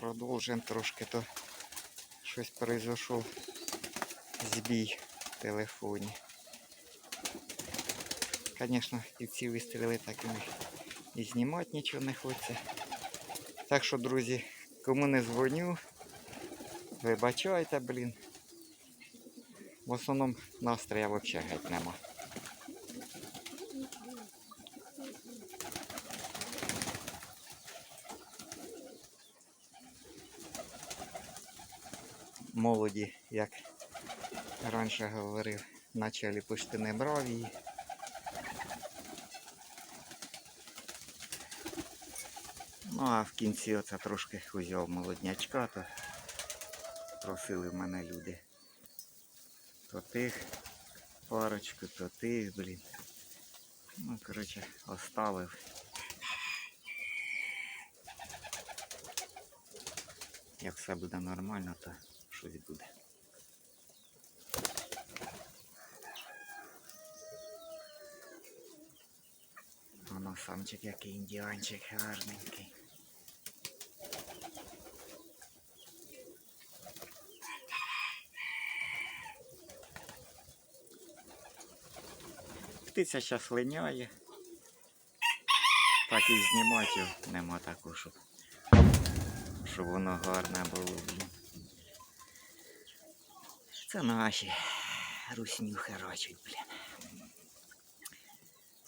Продовжуємо трошки, то щось произошов збій в телефоні. Звісно, і ці вистріли так і, і знімати нічого не хочеться. Так що, друзі, кому не дзвоню, вибачайте, блін. В основному настрою взагалі геть нема. Молоді, як раніше говорив, началі почти не брав її. Ну а в кінці оце трошки узяв молоднячка, то просили в мене люди. То тих парочку, то тих, блін. Ну, коротше, оставив. Як все буде нормально, то щось буде. Воно самчик який індіанчик гарненький. Птиця зараз линяє. Так і знімати нема такого, щоб, щоб воно гарне було. Це наші руснюхи рочуть, блін.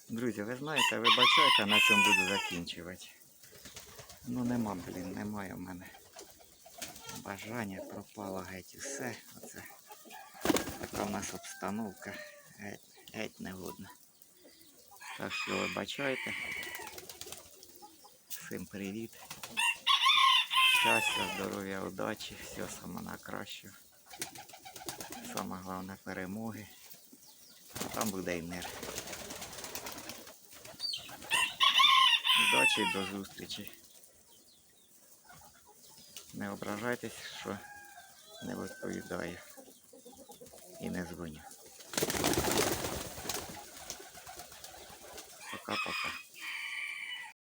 Друзі, ви знаєте, вибачайте, на цьому буду закінчувати. Ну нема, блін, немає в мене бажання, пропало геть усе. Оце така в нас обстановка. Геть, геть негодна. Так що вибачайте. Всім привіт. Щастя, здоров'я, удачі, все саме найкраще. Саме головне перемоги. Там буде і мир. Удачі до зустрічі. Не ображайтесь, що не відповідаю і не дзвоню. Пока-пока.